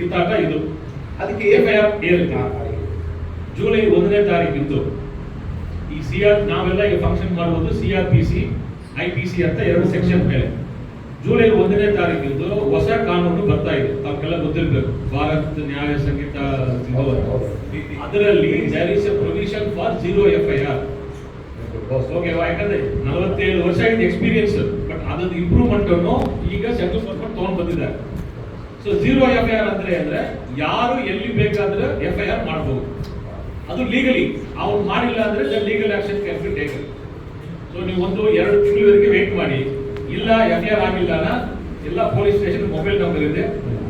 ಕಿತ್ತಾಟ ಇದು ಅದಕ್ಕೆ F I R ಏರಿಕೆ ಜೂಲೈ ಒಂದನೇ ತಾರೀಕಿಂದು ಈ ಸಿ ಆರ್ ನಾವೆಲ್ಲ ಈಗ ಫಂಕ್ಷನ್ ಮಾಡುವುದು C R P C I P C ಅಂತ ಎರಡು ಸೆಕ್ಷನ್ ಮೇಲೆ. ಜೂಲೈ ಒಂದನೇ ತಾರೀಕಿಂದು ಹೊಸ ಕಾನೂನು ಬರ್ತಾ ಇದೆ. ತಾವೆಲ್ಲ ಗೊತ್ತಿರಬೇಕು. ಭಾರತ್ ನ್ಯಾಯ ಸಂಗೀತ ಅದರಲ್ಲಿ there is a provision for zero F I R okay ಯಾಕಂದ್ರೆ ನಲವತ್ತೇಳು ವರ್ಷ ಆಗಿದೆ ಎಕ್ಸ್ಪೀರಿಯನ್ಸ್ ಬಟ್ ಅದೊಂದು ಇಂಪ್ರೂವ್ಮೆಂಟ್ ಅನ್ನು ಈಗ ಸೆಂಟ್ರಲ್ ಗೌರ್ಮೆಂಟ್ ತಗೊಂಡ್ ಬಂದಿದ್ದಾರೆ. So zero F I R ಅಂದ್ರೆ ಅಂದ್ರೆ ಯಾರು ಎಲ್ಲಿ ಬೇಕಾದ್ರೆ ಎಫ್ ಐ ಆರ್ ಮಾಡಬಹುದು ಅದು ಲೀಗಲಿ ಅವ್ರು ಮಾಡಿಲ್ಲ ಅಂದ್ರೆ legal action can be taken so ನೀವು ಒಂದು ಎರಡು ತಿಂಗಳವರೆಗೆ ವೇಟ್ ಮಾಡಿ. ಇಲ್ಲ ಎಫ್ ಐ ಆರ್ ಆಗಿಲ್ಲ ಎಲ್ಲ ಪೊಲೀಸ್ ಸ್ಟೇಷನ್ ಮೊಬೈಲ್ ನಂಬರ್ ಇದೆ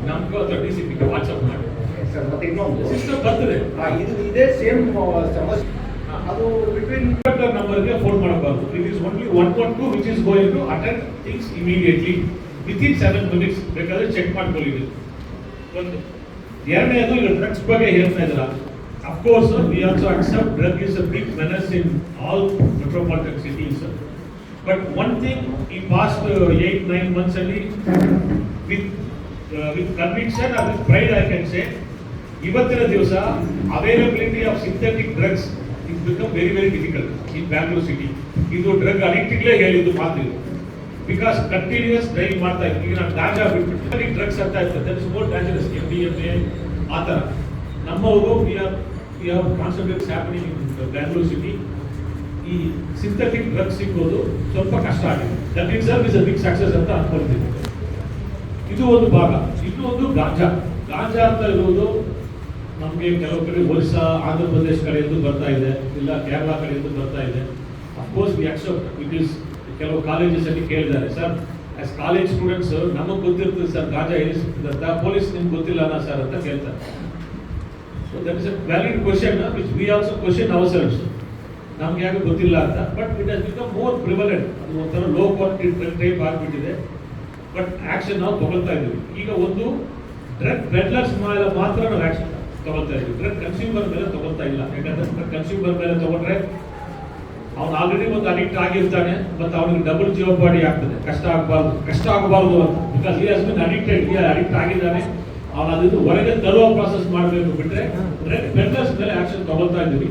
ನಮ್ಗೆ ಅಥವಾ ಡಿ ಸಿ ಪಿ ವಾಟ್ಸ್ಆಪ್ ಮಾಡಿ. ಸಿಸ್ಟಮ್ ಬರ್ತದೆ. ಆ, ಇದು ಇದೇ ಸೇಮ್ ಸಮಸ್ಯೆ. ಅದು ಬಿಟ್ವೀನ್ ನಂಬರ್ಗೆ ಫೋನ್ ಮಾಡಬಾರ್ದು. It is only one point to which is going to attend things immediately within seven minutes ಬೇಕಾದ್ರೆ ಚೆಕ್ ಮಾಡ್ಕೊಳ್ಳಿ. ಒಂದು. ಎರಡನೇದು ಈಗ ಡ್ರಗ್ಸ್ ಬಗ್ಗೆ ಹೇಳ್ತಾ ಇದ್ರ of course we also accept drug is a big menace in all metropolitan cities but one thing ಈ past eight nine months ಅಲ್ಲಿ with with conviction or with pride I can say ಇವತ್ತಿನ ದಿವಸ availability of synthetic drugs is become very very difficult in Bangalore city ಇದು drug ಅಡಿಕ್ಟಿಗ್ಲೇ ಹೇಳಿದ್ದು ಮಾತು because continuous drive ಮಾಡ್ತಾ ಇದ್ದೀವಿ ಈಗ ನಾನು ಗಾಂಜಾ ಬಿಟ್ಬಿಟ್ಟು ಡ್ರಗ್ಸ್ ಅಂತ ಇರ್ತದೆ that is more dangerous M D M A ಆ ಥರ. ನಮ್ಮವರು we are we have concentrates happening Bangalore city ಈ ಸಿಂಥೆಟಿಕ್ ಡ್ರಗ್ಸ್ ಸಿಗೋದು ಸ್ವಲ್ಪ ಕಷ್ಟ ಆಗಿದೆ. That serve is a big success ಅಂತ ಅನ್ಕೊಳ್ತೀನಿ. ಇದು ಒಂದು ಭಾಗ. ಇದು ಒಂದು ಗಾಂಜಾ. ಗಾಂಜಾ ಅಂತ ಇರುವುದು ನಮಗೆ ಕೆಲವು ಕಡೆ ಒರಿಸ್ಸಾ, ಆಂಧ್ರ ಪ್ರದೇಶ ಕಡೆಯಿಂದ ಬರ್ತಾ ಇದೆ. ಇಲ್ಲ ಕೇರಳ ಕಡೆಯಿಂದ ಬರ್ತಾ ಇದೆ. Of course we accept it is ಕೆಲವು ಕಾಲೇಜಸ್ ಅಲ್ಲಿ ಕೇಳಿದ್ದಾರೆ ಸರ್ ಆಸ್ ಕಾಲೇಜ್ ಸ್ಟೂಡೆಂಟ್ಸ್ ನಮಗೆ ಗೊತ್ತಿರ್ತದೆ ಸರ್, ಗಾಂಜಾ ಅಂತ ಪೊಲೀಸ್ ನಿಮ್ಗೆ ಗೊತ್ತಿಲ್ಲ ಅಲ್ಲ ಸರ್ ಅಂತ ಕೇಳ್ತಾರೆ. So that is a valid question which we also question ourselves ನಮ್ಗೆ ಯಾಕೆ ಗೊತ್ತಿಲ್ಲ ಅಂತ but it has become more prevalent ಅದು ಒಂಥರ ಲೋ ಕ್ವಾಲಿಟಿ ಟೈಪ್ ಆಗಿಬಿಟ್ಟಿದೆ. ಬಟ್ ಆಕ್ಷನ್ ನಾವು ತಗೊಳ್ತಾ ಇದ್ದೀವಿ. ಈಗ ಒಂದು ಡ್ರಗ್ ಪೆಡ್ಲರ್ಸ್ ಮೇಲೆ ಮಾತ್ರ ನಾವು ಆಕ್ಷನ್ ತಗೊಳ್ತಾ ಇದ್ದೀವಿ. ಡ್ರಗ್ ಕನ್ಸ್ಯೂಮರ್ ಮೇಲೆ ತಗೊಳ್ತಾ ಇಲ್ಲ. ಯಾಕಂದ್ರೆ ಕನ್ಸ್ಯೂಮರ್ ಮೇಲೆ ತಗೊಂಡ್ರೆ ಅವ್ನು ಆಲ್ರೆಡಿ ಒಂದು ಅಡಿಕ್ಟ್ ಆಗಿರ್ತಾನೆ, ಮತ್ತೆ ಅವನಿಗೆ ಡಬಲ್ ಜವಾಬ್ದಾರಿ ಆಗ್ತದೆ. ಕಷ್ಟ ಆಗಬಾರ್ದು. ಕಷ್ಟ ಆಗಬಾರ್ದು ಅಂತ. ಬಿಕಾಸ್ ಈ ಹಸ್ಬೆಂಡ್ ಅಡಿಕ್ಟೆಡ್ ಅಡಿಕ್ಟ್ ಆಗಿದ್ದಾನೆ. ಅವನು ಅದನ್ನು ಹೊರಗೆ ತರುವ ಪ್ರಾಸೆಸ್ ಮಾಡಬೇಕು ಬಿಟ್ಟರೆ ಬೆಂಗಳರ್ಸ್ ಮೇಲೆ ಆಕ್ಷನ್ ತಗೊಳ್ತಾ ಇದ್ದೀವಿ.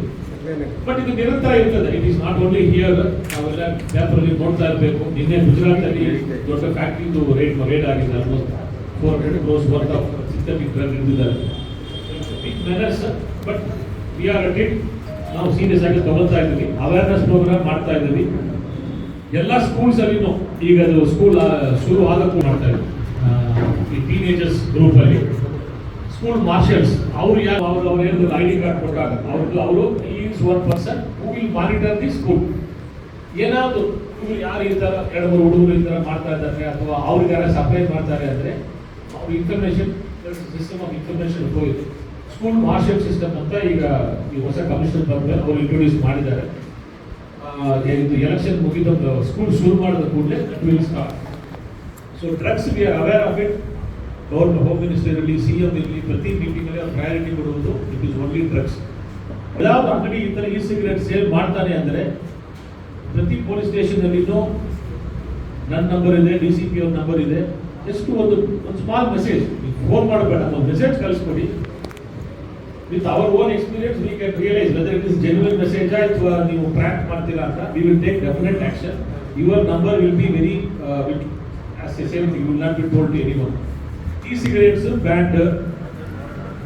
ಬಟ್ ಇದು ನಿರಂತರ ಇರ್ತದೆ. It is not only here ನಾವೆಲ್ಲ ಪೇಪರ್ ಅಲ್ಲಿ ನೋಡ್ತಾ ಇರಬೇಕು. ನಿನ್ನೆ ಗುಜರಾತ್ ಅಲ್ಲಿ ದೊಡ್ಡ ಫ್ಯಾಕ್ಟ್ರಿದು ರೇಟ್ ರೇಟ್ ಆಗಿದೆ almost four hundred crores worth of synthetic drug big but we are at it ನಾವು ಸೀರಿಯಸ್ ಆಗಿ ತಗೊಳ್ತಾ ಇದ್ದೀವಿ. ಅವೇರ್ನೆಸ್ ಪ್ರೋಗ್ರಾಮ್ ಮಾಡ್ತಾ ಇದ್ದೀವಿ. ಎಲ್ಲ ಸ್ಕೂಲ್ಸ್ ಅಲ್ಲಿನೂ ಈಗ ಅದು ಸ್ಕೂಲ್ ಶುರು ಆಗಕ್ಕೂ ಮಾಡ್ತಾ ಇದ್ದೀವಿ ಈ ಟೀನೇಜರ್ಸ್ ಗ್ರೂಪ್ ಅಲ್ಲಿ ಸ್ಕೂಲ್ ಮಾರ್ಷಲ್ಸ್ ಅವ್ರು ಯಾರು? ಅವ್ರು ಅವ್ರು ಐ ಡಿ ಕಾರ್ಡ್ ಕೊಟ್ಟಾಗ. ಅವ್ರದ್ದು ಅವರು is one person who will monitor the school ಏನಾದರೂ ಯಾರು ಈ ಥರ ಎರಡು ಮೂರು ಹುಡುಗರು ಈ ಥರ ಮಾಡ್ತಾ ಇದ್ದಾರೆ ಅಥವಾ ಅವ್ರಿಗೆ ಯಾರು ಸಪ್ಲೈ ಮಾಡ್ತಾರೆ ಅಂದರೆ ಅವ್ರ ಇನ್ಫಾರ್ಮೇಶನ್ ಸಿಸ್ಟಮ್ ಆಫ್ ಇನ್ಫಾರ್ಮೇಶನ್ ಹೋಗಿದೆ. ಸ್ಕೂಲ್ ಮಾರ್ಷಲ್ ಸಿಸ್ಟಮ್ ಅಂತ ಈಗ ಈ ಹೊಸ ಕಮಿಷನ್ ಬಂದ್ಮೇಲೆ ಅವರು ಇಂಟ್ರೊಡ್ಯೂಸ್ ಮಾಡಿದ್ದಾರೆ. ಇದು ಎಲೆಕ್ಷನ್ ಮುಗಿದ ಸ್ಕೂಲ್ ಶುರು ಮಾಡಿದ ಕೂಡಲೇ so drugs we are aware of it government home minister ಇರಲಿ ಸಿ ಎಂ ಇರಲಿ, ಪ್ರತಿ ಮೀಟಿಂಗ್ ಅಲ್ಲಿ ಪ್ರಯಾರಿಟಿ ಕೊಡುವುದು ಇಟ್ ಇಸ್ ಓನ್ಲಿ ಡ್ರಗ್ಸ್ ಯಾವ್ದು ಅಂಗಡಿ ಈ ಥರ ಇ ಸಿಗರೇಟ್ ಸೇಲ್ ಮಾಡ್ತಾನೆ ಅಂದ್ರೆ, ಪ್ರತಿ ಪೊಲೀಸ್ ಸ್ಟೇಷನ್ ಅಲ್ಲಿನೂ ನನ್ನ ನಂಬರ್ ಇದೆ ಡಿ ಸಿ ಪಿ ಅವ್ರ ನಂಬರ್ ಇದೆ. ಎಷ್ಟು ಒಂದು ಒಂದು ಸ್ಮಾಲ್ ಮೆಸೇಜ್ ಫೋನ್ ಮಾಡಬೇಡ, ಒಂದು ಮೆಸೇಜ್ ಕಳಿಸ್ಕೊಡಿ. With our own experience we can realise whether it is genuine message ಅಥವಾ ನೀವು ಟ್ರ್ಯಾಕ್ ಮಾಡ್ತೀರಾ ಅಂತ we will take definite action your number will be very as a same thing will not be told to any one ಈ cigarettes band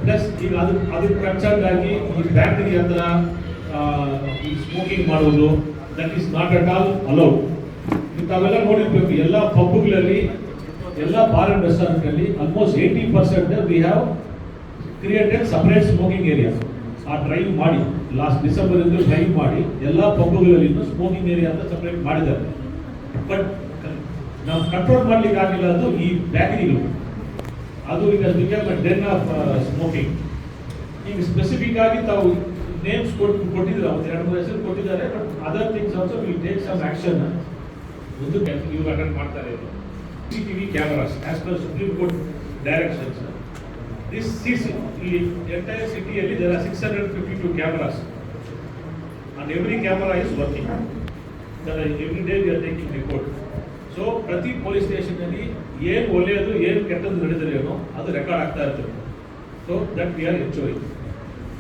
plus ಈಗ ಅದು ಅದಕ್ಕೆ concern ಆಗಿ ಈ ಬ್ಯಾಕ್ಟೀರಿಯಾ ಥರ ಈ ಸ್ಮೋಕಿಂಗ್ ಮಾಡೋದು that is not at all allowed ತಾವೆಲ್ಲ ನೋಡಿರ್ಬೇಕು, ಎಲ್ಲ ಪಬ್ಗಳಲ್ಲಿ ಎಲ್ಲ ಬಾರ್ ಅಂಡ್ ರೆಸ್ಟೋರೆಂಟ್ ಅಲ್ಲಿ almost eighty percent we have created separate smoking area ಆ ಡ್ರೈವ್ ಮಾಡಿ ಲಾಸ್ಟ್ ಡಿಸೆಂಬರ್ ಇಂದ ಡ್ರೈವ್ ಮಾಡಿ, ಎಲ್ಲ ಪಬ್ಗಳಲ್ಲಿ ಸ್ಮೋಕಿಂಗ್ ಏರಿಯಾ ಅಂತ ಸಪರೇಟ್ ಮಾಡಿದ್ದಾರೆ. ಬಟ್ ನಾವು ಕಂಟ್ರೋಲ್ ಮಾಡ್ಲಿಕ್ಕೆ ಆಗಿಲ್ಲ ಅದು ಈ ಬ್ಯಾಕರಿಗಳು ಅದು ಈಗ ಡೆನ್ ಆಫ್ ಸ್ಮೋಕಿಂಗ್ ಈಗ ಸ್ಪೆಸಿಫಿಕ್ ಆಗಿ ತಾವು ನೇಮ್ಸ್ ಕೊಟ್ಟು ಕೊಟ್ಟಿದ್ದಾರೆ? ಅವತ್ತು ಎರಡು, ಮೂರು ಹೆಸರು ಕೊಟ್ಟಿದ್ದಾರೆ but other things also will take some action ಒಂದು ಇವ್ರು ಅಟೆಂಡ್ ಮಾಡ್ತಾರೆ. C T V cameras as per supreme court directions this is ಈ ಎಂಟೈರ್ ಸಿಟಿಯಲ್ಲಿ there are six hundred fifty two cameras and every camera is working every day we are taking report so ಪ್ರತಿ police ಸ್ಟೇಷನಲ್ಲಿ ಏನು ಒಳ್ಳೆಯದು, ಏನು ಕೆಟ್ಟದ್ದು ನಡೆದಿರೇನೋ ಅದು ರೆಕಾರ್ಡ್ ಆಗ್ತಾ ಇರ್ತದೆ so that we are enjoying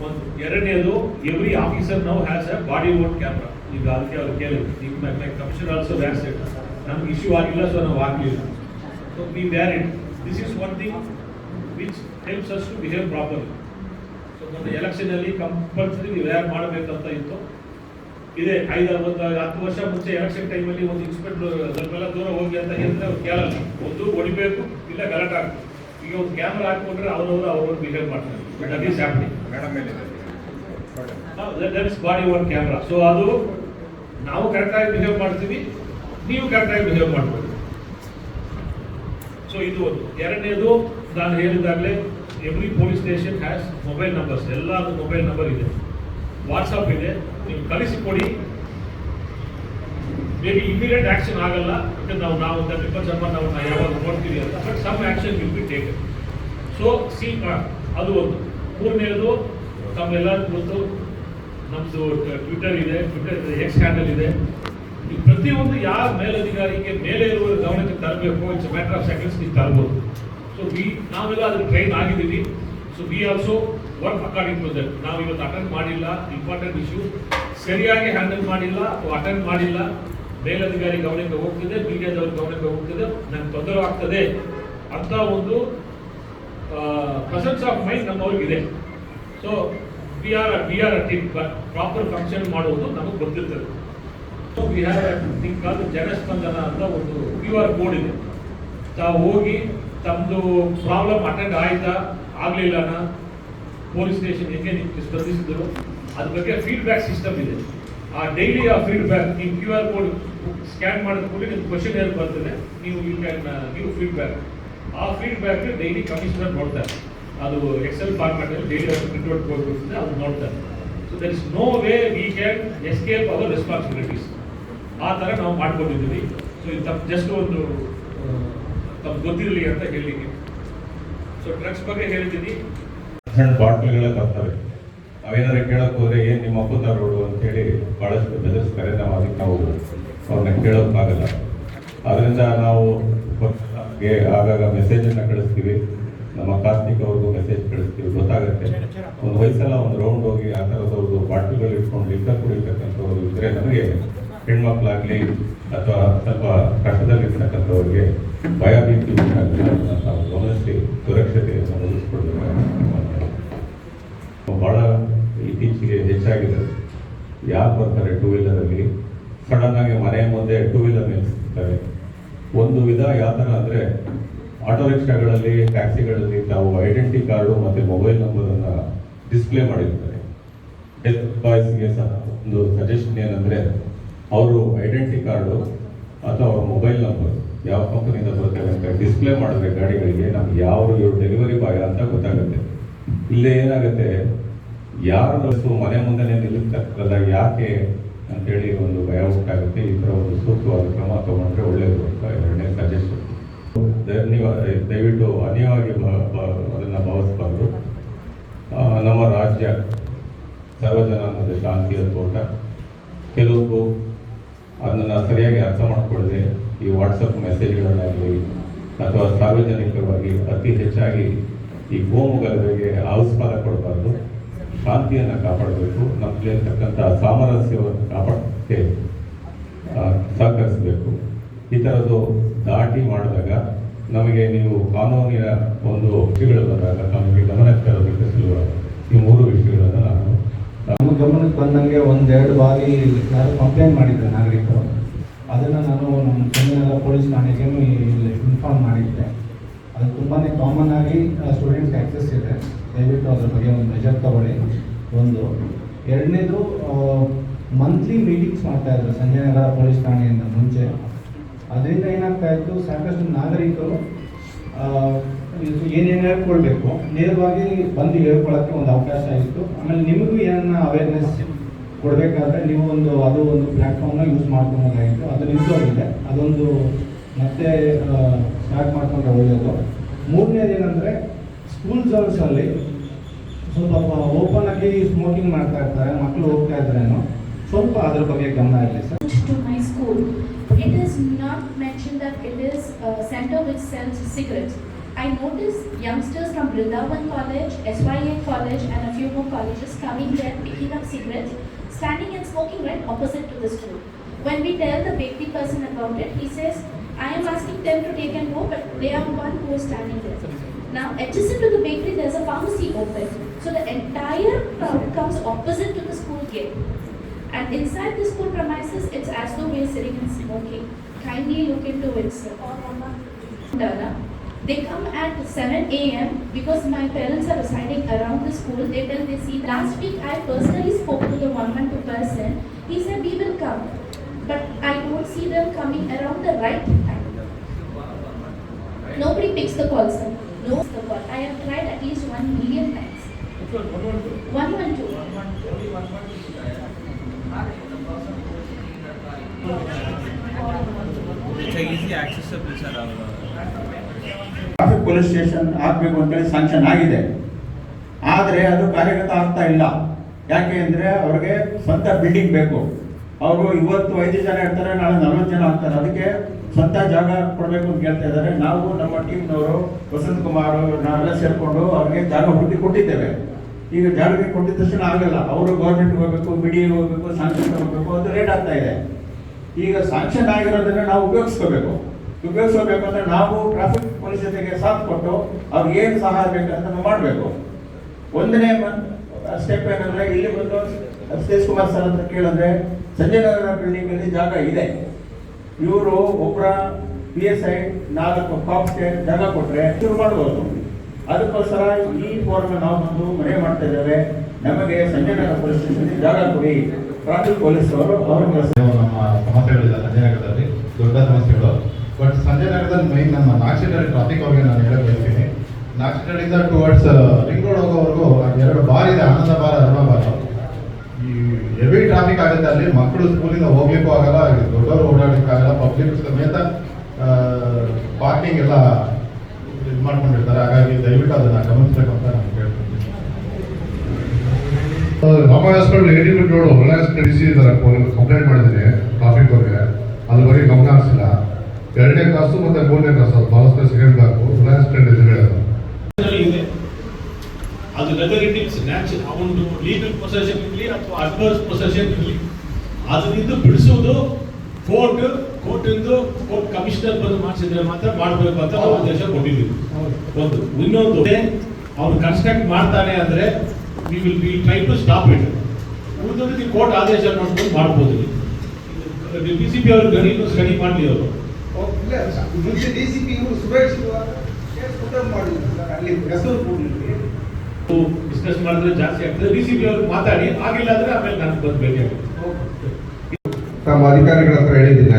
ಒಂದು ಎರಡನೇದು ಎವ್ರಿ ಆಫೀಸರ್ ನಾವು has a body worn camera ಈಗ ಅದಕ್ಕೆ ಅವ್ರು ಕೇಳಿದ್ರು. ಕಮಿಷನರ್ ಆಲ್ಸೋ ವ್ಯಾಸ್ ಇಟ್ ನಮ್ಗೆ ಇಶ್ಯೂ ಆಗಿಲ್ಲ ಸೊ ನಾವು ಆಗಲಿಲ್ಲ. So we wear it this is one thing which helps us to behave properly so ನಮ್ಮ ಎಲೆಕ್ಷನಲ್ಲಿ ಕಂಪಲ್ಸರಿ ನೀವು ಯಾರು ಮಾಡಬೇಕಂತ ಇತ್ತು. ಇದೆ ಐದು ಒಂದು ಹತ್ತು ವರ್ಷ ಮುಂಚೆ ಎಲೆಕ್ಷನ್ ಟೈಮಲ್ಲಿ ಒಂದು ಇನ್ಸ್ಪೆಕ್ಟರ್ ಸ್ವಲ್ಪ ದೂರ ಹೋಗಿ ಅಂತ ಹೇಳಿದ್ರೆ ಅವ್ರು ಕೇಳಲ್ಲ. ಒಂದು ಹೊಡಿಬೇಕು ಇಲ್ಲ ಗಲಾಟೆ ಆಗ್ತದೆ ಈಗ ಒಂದು ಕ್ಯಾಮ್ರಾ ಹಾಕ್ಕೊಂಡ್ರೆ ಅವ್ರವ್ರು ಅವ್ರವ್ರು ಬಿಹೇವ್ ಮಾಡ್ತಾರೆ. But madam is body on camera so ಅದು ನಾವು ಕರೆಕ್ಟಾಗಿ ಬಿಹೇವ್ ಮಾಡ್ತೀವಿ ನೀವು ಕರೆಕ್ಟಾಗಿ ಬಿಹೇವ್ ಮಾಡ್ಬೋದು. ಸೊ ಇದು ಒಂದು. ಎರಡನೇದು, ನಾನು ಹೇಳಿದಾಗಲೇ every police station has mobile numbers ಎಲ್ಲ ಮೊಬೈಲ್ ನಂಬರ್ ಇದೆ. ವಾಟ್ಸಪ್ ಇದೆ. ನೀವು ಕಳಿಸಿಕೊಡಿ. ಮೇ ಬಿ ಇಮಿಡಿಯೇಟ್ ಆ್ಯಕ್ಷನ್ ಆಗಲ್ಲ. ಬಟ್ ನಾವು ನಾವು ಇಪ್ಪತ್ತು ಜನ ನಾವು ಯಾವಾಗ ನೋಡ್ತೀವಿ ಅಂತ. But some action will be taken so see ಅದು ಒಂದು. ಮೂರನೇದು ತಮ್ಮೆಲ್ಲರಿಗೂ ಗೊತ್ತು ನಮ್ಮದು ಟ್ವಿಟರ್ ಇದೆ. ಟ್ವಿಟರ್ ಎಕ್ಸ್ ಹ್ಯಾಂಡಲ್ ಇದೆ. ಈ ಪ್ರತಿಯೊಂದು ಯಾರ ಮೇಲಧಿಕಾರಿಗೆ ಮೇಲೆ ಇರುವ ಗಮನಕ್ಕೆ ತರಬೇಕು ಇಟ್ಸ್ ಮ್ಯಾಟರ್ ಆಫ್ ಸೆಕೆಂಡ್ಸ್ ನೀವು ತರ್ಬೋದು. ಸೊ ವಿ ನಾವೆಲ್ಲ ಅದಕ್ಕೆ ಟ್ರೈನ್ ಆಗಿದ್ದೀವಿ. So we also work according to that ನಾವು ಇವತ್ತು ಅಟೆಂಡ್ ಮಾಡಿಲ್ಲ ಇಂಪಾರ್ಟೆಂಟ್ ಇಶ್ಯೂ ಸರಿಯಾಗಿ ಹ್ಯಾಂಡಲ್ ಮಾಡಿಲ್ಲ, ಅಥವಾ ಅಟೆಂಡ್ ಮಾಡಿಲ್ಲ, ಮೇಲಧಿಕಾರಿ ಗಮನಕ್ಕೆ ಹೋಗ್ತಿದೆ, ಮೀಡಿಯಾದವ್ರ ಗಮನಕ್ಕೆ ಹೋಗ್ತಿದೆ, ನಂಗೆ ತೊಂದರೆ ಆಗ್ತದೆ ಅಂತ ಒಂದು presence of mind ನಮ್ಮವ್ರಿಗಿದೆ so we are we are a team proper function ಮಾಡುವುದು ನಮಗೆ ಗೊತ್ತಿರ್ತದೆ. ಜನಸ್ಪಂದನ ಅಂತ ಒಂದು ಕ್ಯೂ ಆರ್ ಕೋಡ್ ಇದೆ. ತಾವು ಹೋಗಿ ತಮ್ಮದು ಪ್ರಾಬ್ಲಮ್ ಅಟೆಂಡ್ ಆಯ್ತಾ? ಆಗ್ಲಿಲ್ಲನ? ಪೊಲೀಸ್ ಸ್ಟೇಷನ್ ಹೆಂಗೆ ನಿಮ್ಗೆ ಸ್ಪಂದಿಸಿದ್ರು? ಅದ್ರ ಬಗ್ಗೆ ಫೀಡ್ಬ್ಯಾಕ್ ಸಿಸ್ಟಮ್ ಇದೆ. ಆ ಡೈಲಿ ಆ ಫೀಡ್ಬ್ಯಾಕ್ ನೀವು ಕ್ಯೂ ಆರ್ ಕೋಡ್ ಸ್ಕ್ಯಾನ್ ಮಾಡಿದ ಕೂಡಲೇ ನಿಮ್ಗೆ ಕ್ವಶನ್ ಏನು ಬರ್ತದೆ. ನೀವು ಯು ಕ್ಯಾನ್ ನೀವು ಫೀಡ್ಬ್ಯಾಕ್ ಆ ಫೀಡ್ಬ್ಯಾಕ್ ಡೈಲಿ ಕಮಿಷನರ್ ನೋಡ್ತಾರೆ. ಅದು ಎಕ್ಸೆಲ್ ಫಾರ್ಮ್ಯಾಟ್ ಅಲ್ಲಿ ಡೈಲಿ ಅವ್ರು ಪ್ರಿಂಟ್ಔಟ್ ಕೊಡ್ಬಿಡ್ತದೆ ಅದು ನೋಡ್ತಾರೆ. So there is no way we can escape our responsibilities ಆ ಥರ ನಾವು ಮಾಡ್ಕೊಂಡಿದ್ದೀವಿ. ಸೊ ಇದು ತಪ್ಪು ಜಸ್ಟ್ ಒಂದು ತಪ್ಪು ಗೊತ್ತಿರಲಿ ಅಂತ ಹೇಳಲಿಕ್ಕೆ ಸೊ ಡ್ರಗ್ಸ್ ಬಗ್ಗೆ ಹೇಳಿದ್ದೀನಿ. ಸಣ್ಣ ಬಾಟ್ಲಿಗಳೇ ಬರ್ತವೆ ನಾವೇನಾದ್ರು ಕೇಳಕ್ ಹೋದ್ರೆ ಏನ್ ನಿಮ್ಮ ಅಪ್ಪನ ರೋಡು ಅಂತೇಳಿ ಬಹಳಷ್ಟು ಬೆದರಿಸ್ತಾರೆ ನಾವು ಅದಕ್ಕೆ ನಾವು ಅವ್ರನ್ನ ಕೇಳೋಕ್ಕಾಗಲ್ಲ. ಅದರಿಂದ ನಾವು ಆಗಾಗ ಮೆಸೇಜನ್ನು ಕಳಿಸ್ತೀವಿ. ನಮ್ಮ ಕಾರ್ತಿಕ್ ಅವ್ರಿಗೂ ಮೆಸೇಜ್ ಕಳಿಸ್ತೀವಿ. ಗೊತ್ತಾಗುತ್ತೆ. ಒಂದು ವಯಸ್ಸಲ್ಲ ಒಂದು ರೌಂಡ್ ಹೋಗಿ ಆ ಥರದವ್ರದ್ದು ಬಾಟ್ಲಿಗಳು ಇಟ್ಕೊಂಡು ಲಿಕ್ಕರ್ ಕುಡಿತಕ್ಕಂಥವ್ರು ಇದ್ರೆ ನಮಗೆ ಹೆಣ್ಮಕ್ಳಾಗ್ಲಿ ಅಥವಾ ಸ್ವಲ್ಪ ಕಷ್ಟದಲ್ಲಿರ್ತಕ್ಕಂಥವ್ರಿಗೆ ಭಯ ಭೀತಿ ಉಂಟಾಗುತ್ತೆ ಅದನ್ನ ನಾವು ಗಮನಿಸಿ ಸುರಕ್ಷತೆಯನ್ನು ಒದಗಿಸ್ಕೊಡ್ಬೇಕು. ಬಹಳ ಇತ್ತೀಚೆಗೆ ಹೆಚ್ಚಾಗಿದೆ. ಯಾರು ಬರ್ತಾರೆ ಟೂ ವೀಲರಲ್ಲಿ ಸಡನ್ ಆಗಿ ಮನೆಯ ಮುಂದೆ ಟೂ ವೀಲರ್ ನಿಲ್ಲಿಸ್ತಾರೆ. ಒಂದು ವಿಧ ಯಾವ ಥರ ಅಂದರೆ ಆಟೋ ರಿಕ್ಷಾಗಳಲ್ಲಿ, ಟ್ಯಾಕ್ಸಿಗಳಲ್ಲಿ ತಾವು ಐಡೆಂಟಿ ಕಾರ್ಡು ಮತ್ತು ಮೊಬೈಲ್ ನಂಬರನ್ನು ಡಿಸ್ಪ್ಲೇ ಮಾಡಿರ್ತಾರೆ. ಬಾಯ್ಸ್ಗೆ ಸಹ ಒಂದು ಸಜೆಷನ್ ಏನಂದರೆ ಅವರು ಐಡೆಂಟಿ ಕಾರ್ಡು ಅಥವಾ ಅವ್ರ ಮೊಬೈಲ್ ನಂಬರ್ ಯಾವ ಕಂಪನಿಯಿಂದ ಬರ್ತೇವೆ ಅಂತ ಡಿಸ್ಪ್ಲೇ ಮಾಡಿದ್ರೆ ಗಾಡಿಗಳಿಗೆ ನಮ್ಗೆ ಯಾವ ಇವರು ಡೆಲಿವರಿ ಬಾಯ್ ಅಂತ ಗೊತ್ತಾಗುತ್ತೆ. ಇಲ್ಲೇ ಏನಾಗುತ್ತೆ, ಯಾರು ಮನೆ ಮುಂದೆನೇ ನಿಲ್ಲಿಸ್ತಕ್ಕಲ್ಲ ಯಾಕೆ ಅಂತೇಳಿ ಒಂದು ಭಯ ಉಂಟಾಗುತ್ತೆ. ಈ ಥರ ಒಂದು ಸೂಕ್ತವಾದ ಕ್ರಮ ತಗೊಂಡ್ರೆ ಒಳ್ಳೆಯದು ಅಂತ ಎರಡನೇ ಸಜೆಷನ್ ದಯವಿಟ್ಟು ಬ- ಅದನ್ನು ಭಾವಿಸ್ಬಾರ್ದು. ನಮ್ಮ ರಾಜ್ಯ ಸರ್ವಜನಾಂಗದ ಶಾಂತಿಯ ತೋಟ. ಕೆಲವೊಬ್ಬರು ಅದನ್ನು ಸರಿಯಾಗಿ ಅರ್ಥ ಮಾಡಿಕೊಳ್ಳದೆ ಈ ವಾಟ್ಸಪ್ ಮೆಸೇಜ್ಗಳನ್ನಾಗಲಿ ಅಥವಾ ಸಾರ್ವಜನಿಕವಾಗಿ ಅತಿ ಹೆಚ್ಚಾಗಿ ಈ ಕೋಮು ಗಲಭೆಗೆ ಆವಿಸ್ಪಾದ ಕೊಡಬಾರ್ದು. ಶಾಂತಿಯನ್ನು ಕಾಪಾಡಬೇಕು. ನಮ್ಮಲ್ಲಿರ್ತಕ್ಕಂಥ ಸಾಮರಸ್ಯವನ್ನು ಕಾಪಾಡೋಕ್ಕೆ ಸಹಕರಿಸಬೇಕು. ಈ ಥರದ್ದು ದಾಟಿ ಮಾಡಿದಾಗ ನಮಗೆ ನೀವು ಕಾನೂನಿನ ಒಂದು ವಿಷಯಗಳು ಬಂದಾಗ ನಮಗೆ ಗಮನಕ್ಕೆ ಸಲುವಾಗಿ ಈ ಮೂರು ವಿಷಯಗಳನ್ನು ನಾನು ನಮ್ಮ ಗಮನಕ್ಕೆ ಬಂದಂಗೆ ಒಂದೆರಡು ಬಾರಿ ಯಾರು ಕಂಪ್ಲೇಂಟ್ ಮಾಡಿದ್ದೆ ನಾಗರಿಕರು. ಅದನ್ನು ನಾನು ನಮ್ಮ ಚೆನ್ನಾಗ ಪೊಲೀಸ್ ಠಾಣೆಗೆ ಇನ್ಫಾರ್ಮ್ ಮಾಡಿದ್ದೆ. ಅದು ತುಂಬಾ ಕಾಮನ್ ಆಗಿ ಸ್ಟೂಡೆಂಟ್ಸ್ ಆಕ್ಸೆಸ್ ಇದೆ. ದಯವಿಟ್ಟು ಅದ್ರ ಬಗ್ಗೆ ಒಂದು ಮೆಜರ್ ತಗೊಳ್ಳಿ. ಒಂದು. ಎರಡನೇದು ಮಂತ್ಲಿ ಮೀಟಿಂಗ್ಸ್ ಮಾಡ್ತಾ ಇದ್ರು ಸಂಜಯ್ ನಗರ ಪೊಲೀಸ್ ಠಾಣೆಯಿಂದ ಮುಂಚೆ. ಅದರಿಂದ ಏನಾಗ್ತಾ ಇತ್ತು, ಸಾಕಷ್ಟು ನಾಗರಿಕರು ಏನೇನು ಹೇಳ್ಕೊಳ್ಬೇಕು? ನೇರವಾಗಿ ಬಂದು ಹೇಳ್ಕೊಳ್ಳೋಕ್ಕೆ ಒಂದು ಅವಕಾಶ ಇತ್ತು. ಆಮೇಲೆ ನಿಮಗೂ ಏನನ್ನ ಅವೇರ್ನೆಸ್ ಕೊಡಬೇಕಾದ್ರೆ ನೀವು ಒಂದು, ಅದು ಒಂದು ಪ್ಲ್ಯಾಟ್ಫಾರ್ಮ್ನ ಯೂಸ್ ಮಾಡ್ಕೊಬೋದಾಗಿತ್ತು ಅದು ನಿಂತೋಗಿದೆ ಅದೊಂದು ಮತ್ತೆ ಸ್ಟಾರ್ಟ್ ಮಾಡ್ಕೊಂಡ್ರೆ ಒಳ್ಳೆಯದು ಮೂರನೇದು ಏನಂದರೆ ಸ್ಕೂಲ್ ಅಲ್ಲಿ ಸ್ವಲ್ಪ ಓಪನ್ ಆಗಿ ಸ್ಮೋಕಿಂಗ್ ಮಾಡ್ತಾ ಇರ್ತಾರೆ. ಮಕ್ಕಳು ಹೋಗ್ತಾ ಇದ್ರೇನು. ಸ್ವಲ್ಪ ಅದ್ರ ಬಗ್ಗೆ ಗಮನ ಇರಲಿ sir. It is not it is not mentioned that it is a center which sells cigarettes. I noticed youngsters from Brindavan College, SYA College, and a few more colleges coming there, picking up cigarettes, standing and smoking right opposite to the school. When we tell the bakery person about it, he says, I am asking them to take and go, but they are the one who is standing there. Now, adjacent to the bakery, there's a pharmacy open. So the entire crowd comes opposite to the school gate. And inside the school premises, it's as though we're sitting and smoking. Kindly look into it, sir. Dana. They come at 7 a.m. because my parents are residing around the school. They tell they see. Last week, I personally spoke to the 112 person. He said, We will come. But I don't see them coming around the right time. Nobody picks the call, sir. No the call. I have tried at least 1 million times. Which one? One, one, two? 112. It's a easy accessible sir our traffic police station ಆಗಬೇಕು ಅಂತೇಳಿ sanction ಆಗಿದೆ. ಆದರೆ ಅದು ಕಾರ್ಯಗತ ಆಗ್ತಾ ಇಲ್ಲ. ಯಾಕೆ ಅಂದರೆ ಅವ್ರಿಗೆ ಸ್ವಂತ ಬಿಲ್ಡಿಂಗ್ ಬೇಕು. ಅವರು ಇವತ್ತು ಐದು ಜನ ಇರ್ತಾರೆ, ನಾಳೆ ನಲ್ವತ್ತು ಜನ ಆಗ್ತಾರೆ. ಅದಕ್ಕೆ ಸ್ವಂತ ಜಾಗ ಕೊಡಬೇಕು ಅಂತ ಕೇಳ್ತಾ ಇದ್ದಾರೆ. ನಾವು ನಮ್ಮ ಟೀಮ್ನವರು ವಸಂತ್ ಕುಮಾರ್, ನಾವೆಲ್ಲ ಸೇರಿಕೊಂಡು ಅವ್ರಿಗೆ ಜಾಗ ಹುಡುಕಿ ಕೊಟ್ಟಿದ್ದೇವೆ. ಈಗ ಜಾಗಕ್ಕೆ ಕೊಟ್ಟಿದ್ದ ತಕ್ಷಣ ಆಗಲ್ಲ. ಅವರು ಗೌರ್ಮೆಂಟ್ಗೆ ಹೋಗಬೇಕು ಬಿಡಿ ಹೋಗಬೇಕು ಸ್ಯಾಂಕ್ಷನ್ ಹೋಗಬೇಕು ಅದು ರೇಟ್ ಆಗ್ತಾ ಇದೆ. ಈಗ ಸ್ಯಾಂಕ್ಷನ್ ಆಗಿರೋದನ್ನ ನಾವು ಉಪಯೋಗಿಸ್ಕೋಬೇಕು. ಉಪಯೋಗಿಸ್ಕೋಬೇಕು ಅಂದ್ರೆ ನಾವು ಟ್ರಾಫಿಕ್ ಪೊಲೀಸ್ ಜೊತೆಗೆ ಸಾಥ್ ಕೊಟ್ಟು ಅವ್ರಿಗೆ ಏನು ಸಹಾಯ ಬೇಕಂತ ನಾವು ಮಾಡಬೇಕು. ಒಂದನೇ ಸ್ಟೆಪ್ ಏನಂದ್ರೆ ಇಲ್ಲಿ ಬಂದು ಸತೀಶ್ ಕುಮಾರ್ ಸರ್ ಅಂತ ಕೇಳಿದ್ರೆ ಸಂಜಯ್ ನಗರ ಬಿಲ್ಡಿಂಗ್ ಅಲ್ಲಿ ಜಾಗ ಇದೆ. ಇವರು ಒಬ್ಬರ ಪಿ ಎಸ್ ಐ ನಾಲ್ಕು ಕಾಪ್ಸ್ಗೆ ಜಾಗ ಕೊಟ್ರೆ ಶುರು ಮಾಡಬಹುದು ಅದಕ್ಕೋಸ್ಕರ ಈ ಫೋರ್ಮ್ ನಾವು ಬಂದು ಮನೆ ಮಾಡ್ತಾ ಇದ್ದೇವೆ. ನಮಗೆ ಸಂಜಯ್ ನಗರ ಪೊಲೀಸ್ ಸ್ಟೇಷನ್ ಜಾಗ ಕೊಡಿ. ಟ್ರಾಫಿಕ್ ಪೊಲೀಸ್ ಅವರು ಅವರ ಕೆಲಸ. ನಮ್ಮ ಸಮಸ್ಯೆಗಳಿಲ್ಲ ಸಂಜಯ್ ನಗರದಲ್ಲಿ ದೊಡ್ಡ ಸಮಸ್ಯೆಗಳು. ನಗರದಲ್ಲಿ ಮೈನ್ ನಮ್ಮ ನಾಚಿಕಡೆ ಟ್ರಾಫಿಕ್ ಅವ್ರಿಗೆ ನಾನು ಹೇಳಕ್ ಬಯಸ್ತೀನಿ ನಾಚಿಕಡೆಯಿಂದ ಟುವರ್ಡ್ಸ್ ರಿಂಗ್ ರೋಡ್ ಹೋಗೋವರೆಗೂ ಎರಡು ಬಾರ್ ಇದೆ, ಆನಂದ ಬಾರ್ ಅರ್ಮ ಬಾರ್. ಈ ಹೆವಿ ಟ್ರಾಫಿಕ್ ಆಗುತ್ತೆ ಅಲ್ಲಿ ಮಕ್ಕಳು ಸ್ಕೂಲಿಂದ ಹೋಗ್ಲಿಕ್ಕೂ ಆಗಲ್ಲ ದೊಡ್ಡವರು ಓಡಾಡಲಿಕ್ಕಾಗಲ್ಲ ಪಬ್ಲಿಕ್ ಸಮೇತ ಪಾರ್ಕಿಂಗ್ ಎಲ್ಲ ಇದು ಮಾಡ್ಕೊಂಡಿರ್ತಾರೆ. ಹಾಗಾಗಿ ದಯವಿಟ್ಟು ಅದನ್ನ ಗಮನಿಸ್ಬೇಕು ಅಂತ ನಾನು ಕೇಳ್ತೀನಿ ರಾಮ ಹಾಸ್ಪಿಟಲ್ ಏಟಿ ಬಿಟ್ ರೋಡ್ ಒಳ್ಳೆ ನಡೆಸಿ ಇದರ ಕಂಪ್ಲೇಂಟ್ ಮಾಡಿದ್ದೀನಿ ಟ್ರಾಫಿಕ್ ಬಗ್ಗೆ. ಅದ್ರ ಬಗ್ಗೆ ಗಮನ ಹರಿಸಿಲ್ಲ. ಎರಡನೇ ಕ್ಲಾಸು ಮತ್ತೆ ಮೂರನೇ ಕ್ಲಾಸ್ ಅದು ಬಹಳಷ್ಟು ಸೆಕೆಂಡ್ ಬ್ಲಾಕು ರಿಲಯನ್ಸ್ ಟ್ರೆಂಡ್ ಅದು ವೆದರ್ ಇಟ್ ಇಟ್ಸ್ ನ್ಯಾಚುರಲ್ ಅವನು ಲೀಗಲ್ ಪೊಸೆಷನ್ ಇರಲಿ ಅಥವಾ ಅಡ್ವರ್ಸ್ ಪೊಸೆಷನ್ ಇರಲಿ. ಅದರಿಂದ ಬಿಡಿಸೋದು ಕೋರ್ಟ್ ಕೋರ್ಟ್ ಇಂದು ಕೋರ್ಟ್ ಕಮಿಷನರ್ ಬಂದು ಮಾಡಿಸಿದ್ರೆ ಮಾತ್ರ ಮಾಡಬೇಕು ಅಂತ ನಾವು ಆದೇಶ ಕೊಟ್ಟಿದ್ದೀವಿ. ಒಂದು. ಇನ್ನೊಂದು ಅವ್ನು ಕನ್ಸ್ಟ್ರಕ್ಟ್ ಮಾಡ್ತಾನೆ ಅಂದ್ರೆ we will be try to stop it ಉಳಿದೋದಕ್ಕೆ court ಆದೇಶ ನೋಡ್ಕೊಂಡು ಮಾಡ್ಬೋದು. ಬಿ ಸಿ ಪಿ ಅವ್ರಿಗೆ ಗಣಿನೂ ಸ್ಟಡಿ ಮಾಡಲಿ ಅವರು. ಇಲ್ಲ ಮುಂಚೆ ಡಿ ಸಿ ಪಿ ಇವರು ಸುರೇಶ್ ಮಾಡಿದ್ರು. ಸರ್ ಅಲ್ಲಿ ಹೆಸರು ಕೂಡಲಿಕ್ಕೆ ಡಿಸ್ಕಸ್ ಮಾಡಿದ್ರೆ ಜಾಸ್ತಿ ಆಗ್ತದೆ. ಡಿ ಸಿ ಪಿ ಮಾತಾಡಿ ಆಗಿಲ್ಲ ಅಂದ್ರೆ ಆಮೇಲೆ ನಾನು ಬಂದು ತಮ್ಮ ಅಧಿಕಾರಿಗಳ ಹತ್ರ ಹೇಳಿದ್ದೀನಿ.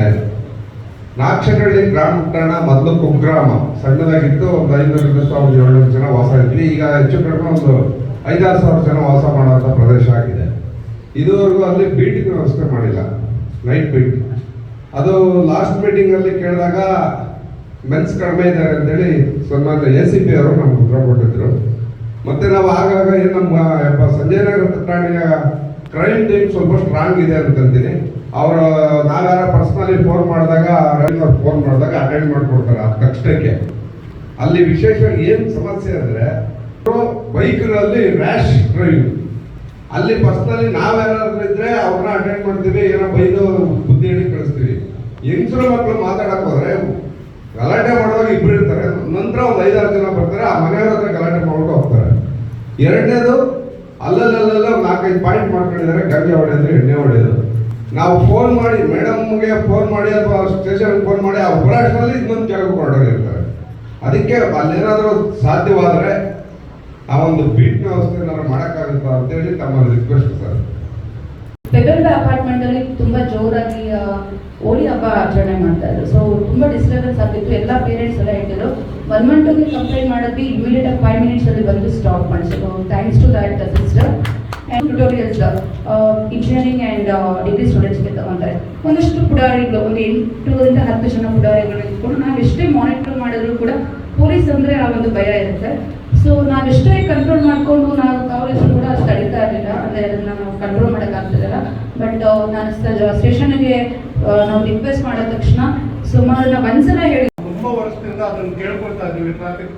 ನಾಕ್ಷನಹಳ್ಳಿ ಗ್ರಾಮ ಪಟ್ಟಣ ಮೊದಲು ಕುಗ್ರಾಮ. ಸಣ್ಣದಾಗಿತ್ತು ಒಂದು ಐನೂರರಿಂದ ಸಾವಿರದ ಏಳ್ನೂರು ಜನ ವಾಸ ಇದ್ವಿ. ಈಗ ಹೆಚ್ಚು ಕಡಿಮೆ ಒಂದು ಐದಾರು ಸಾವಿರ ಜನ ವಾಸ ಮಾಡುವಂಥ ಪ್ರದೇಶ ಆಗಿದೆ. ಇದುವರೆಗೂ ಅಲ್ಲಿ ಬೀಟಿಂಗ್ ವ್ಯವಸ್ಥೆ ಮಾಡಿಲ್ಲ. ನೈಟ್ ಬೀಟಿಂಗ್ ಅದು ಲಾಸ್ಟ್ ಮೀಟಿಂಗಲ್ಲಿ ಕೇಳಿದಾಗ ಮೆನ್ಸ್ ಕಡಿಮೆ ಇದ್ದಾರೆ ಅಂತೇಳಿ ಸನ್ಮಾನ್ಯ ಎ ಸಿ ಪಿ ಅವರು ನಮ್ಗೆ ಉತ್ತರ ಕೊಟ್ಟಿದ್ರು. ಮತ್ತೆ ನಾವು ಆಗಾಗ ಏನು ನಮ್ಮ ಸಂಜಯ್ ನಗರ ಠಾಣೆಯ ಕ್ರೈಮ್ ಟೀಮ್ ಸ್ವಲ್ಪ ಸ್ಟ್ರಾಂಗ್ ಇದೆ ಅಂತಂತೀನಿ ಅವರು ನಾವ್ಯಾರ ಪರ್ಸ್ನಲಿ ಫೋನ್ ಮಾಡಿದಾಗ ಫೋನ್ ಮಾಡಿದಾಗ ಅಟೆಂಡ್ ಮಾಡಿಕೊಡ್ತಾರೆ ಆ ತಕ್ಷಣಕ್ಕೆ. ಅಲ್ಲಿ ವಿಶೇಷ ಏನು ಸಮಸ್ಯೆ ಅಂದರೆ ಬೈಕ್ಗಳಲ್ಲಿ ರ್ಯಾಶ್ ಡ್ರೈವಿಂಗ್ ಅಲ್ಲಿ ಪರ್ಸ್ನಲಿ ನಾವ್ಯಾರಾದ್ರೂ ಇದ್ರೆ ಅವ್ರನ್ನ ಅಟೆಂಡ್ ಮಾಡ್ತೀವಿ ಏನೋ ಬೈದು ಬುದ್ಧಿ ಹೇಳಿ ಕಳಿಸ್ತೀವಿ. ಹೆಂಗಸರು ಮಕ್ಕಳು ಮಾತಾಡಕ್ ಹೋದ್ರೆ ಗಲಾಟೆ ಮಾಡುವಾಗ ಇಬ್ರು ಇರ್ತಾರೆ. ನಂತರ ಒಂದು ಐದಾರು ಜನ ಬರ್ತಾರೆ, ಆ ಮನೆಯವ್ರ ಹತ್ರ ಗಲಾಟೆ ಮಾಡ್ಕೊಂಡು ಹೋಗ್ತಾರೆ. ಎರಡನೇದು ಅಲ್ಲಲ್ಲಲ್ಲ ನಾಲ್ಕೈದು ಪಾಯಿಂಟ್ ಮಾಡ್ಕೊಂಡಿದ್ದಾರೆ ಗಂಜಿ ಹೊಡೆಯೋದು ಎಣ್ಣೆ ಹೊಡೆಯೋದು. ನಾವು ಫೋನ್ ಮಾಡಿ ಮೇಡಮ್ಗೆ ಫೋನ್ ಮಾಡಿ ಅಥವಾ ಸ್ಟೇಷನ್ಗೆ ಫೋನ್ ಮಾಡಿ, ಆ ಉಪರಾಷ್ಟ್ರದಲ್ಲಿ ಇನ್ನೊಂದು ಜಾಗಕ್ಕೆ ಹೊರಡೋಗಿರ್ತಾರೆ ಅದಕ್ಕೆ ಅಲ್ಲೇನಾದರೂ ಸಾಧ್ಯವಾದರೆ ಆ ಒಂದು ಬೀಟ್ ವ್ಯವಸ್ಥೆ ಏನಾದ್ರು ಮಾಡೋಕ್ಕಾಗುತ್ತಾ ಅಂತೇಳಿ ತಮ್ಮಲ್ಲಿ ರಿಕ್ವೆಸ್ಟ್ ಸರ್. ಪೆಗಲ್ದ ಅಪಾರ್ಟ್ಮೆಂಟ್ ಅಲ್ಲಿ ತುಂಬಾ ಜೋರಾಗಿ ಓಡಿ ಹಬ್ಬ ಆಚರಣೆ ಮಾಡ್ತಾ ಇದ್ರು. ಸೊ ತುಂಬಾ ಡಿಸ್ಟರ್ಬೆನ್ಸ್ ಆಗ್ತಿತ್ತು. ಎಲ್ಲ ಪೇರೆಂಟ್ಸ್ ಎಲ್ಲ ಹೇಳ್ತಿದ್ರು ಒನ್ ಒನ್ ಟೂಗೆ ಕಂಪ್ಲೇಂಟ್ ಮಾಡಿದ್ವಿ ಇಮಿಡಿಯೇಟ್ ಆಗಿ ಫೈವ್ ಮಿನಿಟ್ಸ್ ಅಲ್ಲಿ ಬಂದು ಸ್ಟಾಪ್ ಮಾಡಿದ್ರು. Thanks to that sister and tutorials engineering and degree ಸ್ಟೂಡೆಂಟ್ಸ್ಗೆ ತಗೊಂತಾರೆ. ಒಂದಷ್ಟು ಪುಡಾರಿಗಳು, ಒಂದು ಎಂಟರಿಂದ ಹತ್ತು ಜನ ಪುಡಾರಿಗಳು ಇಟ್ಕೊಂಡು ನಾವು ಎಷ್ಟೇ ಮಾನಿಟರ್ ಮಾಡಿದ್ರು ಕೂಡ, ಪೊಲೀಸ್ ಅಂದರೆ ಆ ಒಂದು ಭಯ ಇರುತ್ತೆ. ಸೊ ನಾವೆಷ್ಟೇ ಕಂಟ್ರೋಲ್ ಮಾಡಿಕೊಂಡು ನಾವು ಕಾವಲಿದ್ರು ಕೂಡ ಅಷ್ಟು ತಡಿತಾ ಇರಲಿಲ್ಲ. ಅಂದರೆ ಅದನ್ನು ನಾವು ಕಂಟ್ರೋಲ್ ಮಾಡೋಕ್ಕಾಗ್ತಿರಲಿಲ್ಲ ಬಟ್ ನಾನು ಸ್ಟೇಷನ್ಗೆ ನಾವು ರಿಕ್ವೆಸ್ಟ್ ಮಾಡಿದ ತಕ್ಷಣ ಸುಮಾರು ನಾವು ಒಂದ್ಸಲ ಹೇಳಿ ತುಂಬ ವರ್ಷದಿಂದ ಅದನ್ನು ಕೇಳ್ಕೊಳ್ತಾ ಇದ್ದೀವಿ ಟ್ರಾಫಿಕ್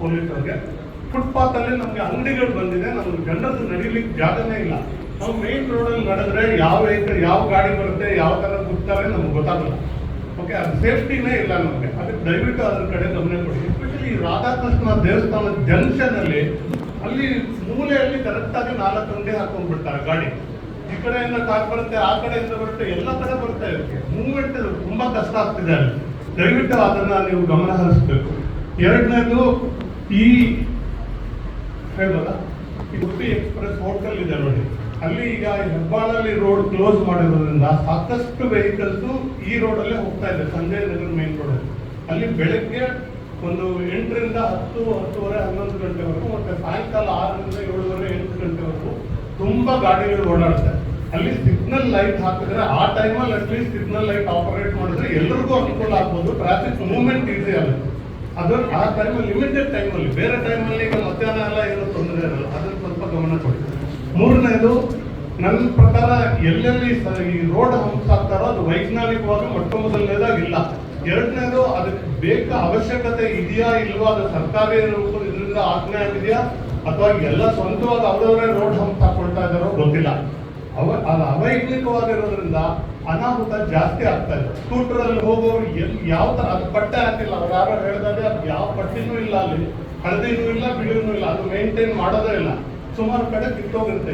ಫುಟ್ಪಾತ್ ಅಲ್ಲಿ ನಮಗೆ ಅಂಗಡಿಗಳು ಬಂದಿದೆ. ನಮ್ಮ ಜನರದ್ದು ನಡೀಲಿಕ್ಕೆ ಜಾಗನೇ ಇಲ್ಲ. ನಾವು ಮೇನ್ ರೋಡಲ್ಲಿ ನಡೆದ್ರೆ ಯಾವ ವೆಹಿಕಲ್ ಯಾವ ಗಾಡಿ ಬರುತ್ತೆ, ಯಾವ ಥರ ಕುಡ್ತಾರೆ ನಮ್ಗೆ ಗೊತ್ತಾಗಲ್ಲ. ಓಕೆ ಅದು ಸೇಫ್ಟಿನೇ ಇಲ್ಲ ನಮಗೆ. ಅದಕ್ಕೆ ದಯವಿಟ್ಟು ಅದ್ರ ಕಡೆ ಗಮನ ಕೊಡಿ. ಎಸ್ಪೆಷಲಿ ರಾಧಾಕೃಷ್ಣ ದೇವಸ್ಥಾನದ ಜಂಕ್ಷನ್ ಅಲ್ಲಿ ಅಲ್ಲಿ ಮೂಲೆಯಲ್ಲಿ ಕರೆಕ್ಟ್ ಆಗಿ ನಾಲ್ಕು ಗಂಟೆ ಹಾಕೊಂಡ್ ಬಿಡ್ತಾರೆ ಗಾಡಿ. ಈ ಕಡೆಯಿಂದ ಕಾರ್ ಬರುತ್ತೆ, ಆ ಕಡೆಯಿಂದ ಬರುತ್ತೆ, ಎಲ್ಲ ಕಡೆ ಬರುತ್ತೆ ಇದಕ್ಕೆ ಮೂವ್ಮೆಂಟ್ ತುಂಬಾ ಕಷ್ಟ ಆಗ್ತಿದೆ ಅಲ್ಲಿ. ದಯವಿಟ್ಟು ಅದನ್ನ ನೀವು ಗಮನ ಹರಿಸ್ಬೇಕು. ಎರಡನೇದು ಈ ಹೇಳ್ಬೋದಾ? ಉಡುಪಿ ಎಕ್ಸ್ಪ್ರೆಸ್ ಹೋಟೆಲ್ ಇದೆ ನೋಡಿ. ಅಲ್ಲಿ ಈಗ ಹೆಬ್ಬಾಳಲ್ಲಿ ರೋಡ್ ಕ್ಲೋಸ್ ಮಾಡಿರೋದ್ರಿಂದ ಸಾಕಷ್ಟು ವೆಹಿಕಲ್ಸ್ ಈ ರೋಡಲ್ಲೇ ಹೋಗ್ತಾ ಇದೆ. ಸಂಜಯ್ ನಗರ್ ಮೇನ್ ರೋಡ್ ಅಲ್ಲಿ ಬೆಳಗ್ಗೆ ಒಂದು ಎಂಟರಿಂದ ಹತ್ತು, ಹತ್ತುವರೆ, ಹನ್ನೊಂದು ಗಂಟೆವರೆಗೂ ಮತ್ತೆ ಸಾಯಂಕಾಲ ಆರರಿಂದ ಏಳುವರೆ, ಎಂಟು ಗಂಟೆವರೆಗೂ ತುಂಬಾ ಗಾಡಿಗಳು ಓಡಾಡುತ್ತೆ. ಅಲ್ಲಿ ಸಿಗ್ನಲ್ ಲೈಟ್ ಹಾಕಿದ್ರೆ ಆ ಟೈಮಲ್ಲಿ ಅಟ್ಲೀಸ್ಟ್ ಸಿಗ್ನಲ್ ಲೈಟ್ ಆಪರೇಟ್ ಮಾಡಿದ್ರೆ ಎಲ್ರಿಗೂ ಅನುಕೂಲ ಆಗ್ಬೋದು. ಟ್ರಾಫಿಕ್ ಮೂವ್ಮೆಂಟ್ ಈಸಿ ಆಗುತ್ತೆ. ಅದು ಆ ಟೈಮಲ್ಲಿ ಲಿಮಿಟೆಡ್ ಟೈಮಲ್ಲಿ ಬೇರೆ ಟೈಮಲ್ಲಿ ಈಗ ಮಧ್ಯಾಹ್ನ ಎಲ್ಲ ಏನೂ ತೊಂದರೆ ಇರಲ್ಲ. ಅದನ್ನು ಸ್ವಲ್ಪ ಗಮನ ಕೊಡಿ. ಮೂರನೇದು, ನನ್ನ ಪ್ರಕಾರ ಎಲ್ಲೆಲ್ಲಿ ಈ ರೋಡ್ ಹಂಪ್ಸ್ ಆಗ್ತಾರೋ ಅದು ವೈಜ್ಞಾನಿಕವಾಗಿ ಮೊಟ್ಟ ಮೊದಲನೇದಾಗಿಲ್ಲ ಎರಡನೇದು ಅದಕ್ಕೆ ಬೇಕ ಅವಶ್ಯಕತೆ ಇದೆಯಾ ಇಲ್ವಾ? ಅದು ಸರ್ಕಾರಿ ಇದರಿಂದ ಆಜ್ಞೆ ಆಗಿದೆಯಾ? ಅಥವಾ ಎಲ್ಲ ಸ್ವಂತವಾಗಿ ಅವರವರೇ ರೋಡ್ ಹಂಪ್ ಹಾಕೊಳ್ತಾ ಇದಾರೋ ಗೊತ್ತಿಲ್ಲ. ಅವ, ಅದು ಅವೈಜ್ಞಿಕವಾಗಿರೋದ್ರಿಂದ ಅನಾಹುತ ಜಾಸ್ತಿ ಆಗ್ತಾ ಇದೆ. ಸ್ಕೂಟ್ರಲ್ಲಿ ಹೋಗೋರು ಎಲ್ಲಿ ಯಾವ ತರ, ಅದು ಪಟ್ಟೆ ಹಾಕಿಲ್ಲ. ಅವ್ರು ಯಾರೋ ಹೇಳಿದಾಗ ಅದು ಯಾವ ಪಟ್ಟಿನೂ ಇಲ್ಲ ಅಲ್ಲಿ. ಹಳದಿನೂ ಇಲ್ಲ, ಬಿಳಿನೂ ಇಲ್ಲ. ಅದು ಮೇಂಟೈನ್ ಮಾಡೋದೇ ಇಲ್ಲ. ಸುಮಾರು ಕಡೆ ಕಿತ್ತೋಗಿರುತ್ತೆ.